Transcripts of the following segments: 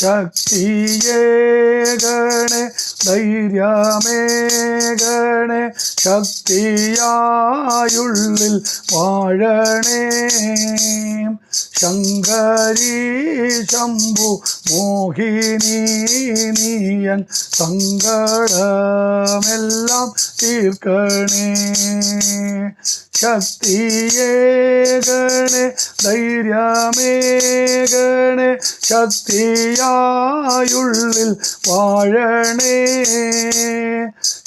ശക്തിയേകണേ ധൈര്യമേകണേ ശക്തിയായുള്ളിൽ വാഴണേ. ശങ്കരീ ശംഭു മോഹിനി നീയൻ സങ്കടമെല്ലാം തീർക്കണേ. ശക്തിയേകണേ ധൈര്യമേകണേ ശക്തിയായുള്ളിൽ വാഴണേ.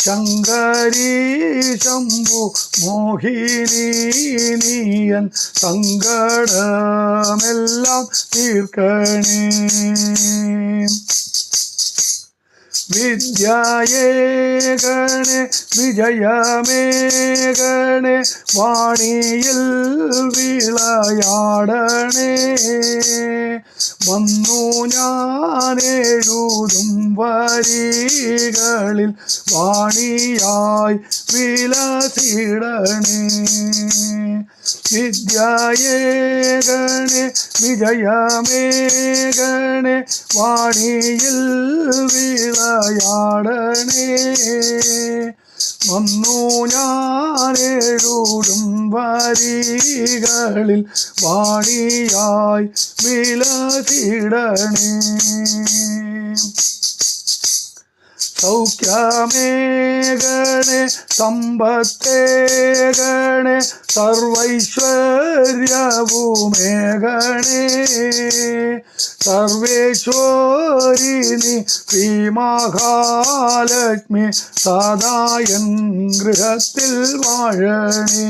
ശങ്കരീ ശംഭു മോഹിനി നീയൻ സങ്കടമെല്ലാം തീർക്കണേ വിദ്യയേകണേ വിജയമേകണേ വാണിയിൽ വിളയാടണേ വന്നു ഞാനെഴുതും വരികളിൽ വാണിയായി വിലസിടണേ. വിദ്യയേകണേ വിജയമേകണേ വാണിയിൽ വിളയാടണേ. വന്നു ഞാനെഴുതും വരികളിൽ വാണിയായി വിലസിടണേ സൗഖ്യമേകണേ സമ്പത്തേകണേ സർവൈശ്വര്യവുമേകണേ. സർവേശ്വരിനി ശ്രീമഹാലക്ഷ്മി സദായൻ ഗൃഹത്തിൽ വാഴണേ.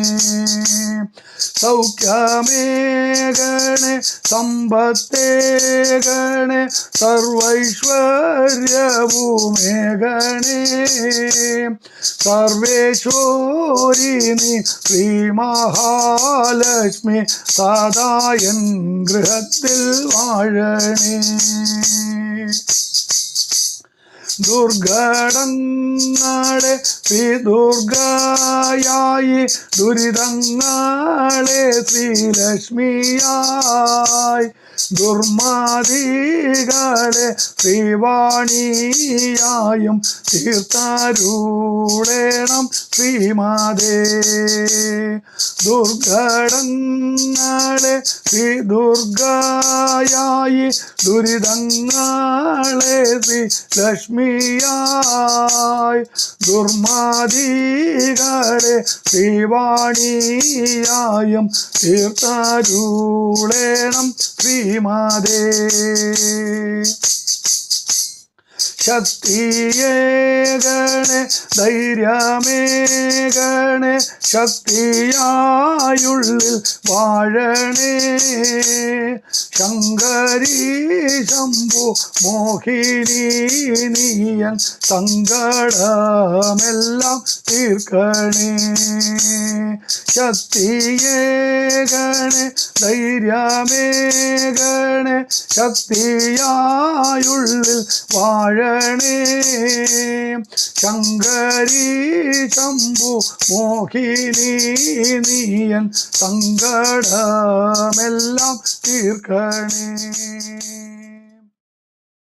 സൗഖ്യമേകണേ സമ്പത്തേകണേ സർവൈശ്വര്യവുമേഘണേ സർവേശ്വരിനി ശ്രീമഹാലക്ഷ്മി സദായൻ ഗൃഹത്തിൽ വാഴണേ. ദുർഘടങ്ങളെ ശ്രീദുർഗയായി ദുരിതങ്ങളെ ശ്രീലക്ഷ്മിയായി ദുർമാതികളെ ശ്രീവാണിയായും തീർത്താരൂടേണം ശ്രീമാതേ. ദുർഘടങ്ങളെ ശ്രീ ദുർഗായി ദുരിതങ്ങളെ ശ്രീ ലക്ഷ്മിയായി ദുർമാതികളെ ശ്രീവാണിയായും തീർത്താരൂളേണം ശ്രീമാതേ. ശക്തിയേകണെ ധൈര്യമേകണെ ശക്തിയായുള്ളിൽ വാഴണേ. ശങ്കരി ശംഭു മോഹിനി നീയൻ സങ്കടമെല്ലാം തീർക്കണേ. ശക്തിയേകണേ ഗണ ശക്തിയായുള്ളിൽ വാഴണേ. ശങ്കരി ശംഭു മോഹിനി നീയൻ സങ്കടമെല്ലാം തീർക്കണേ.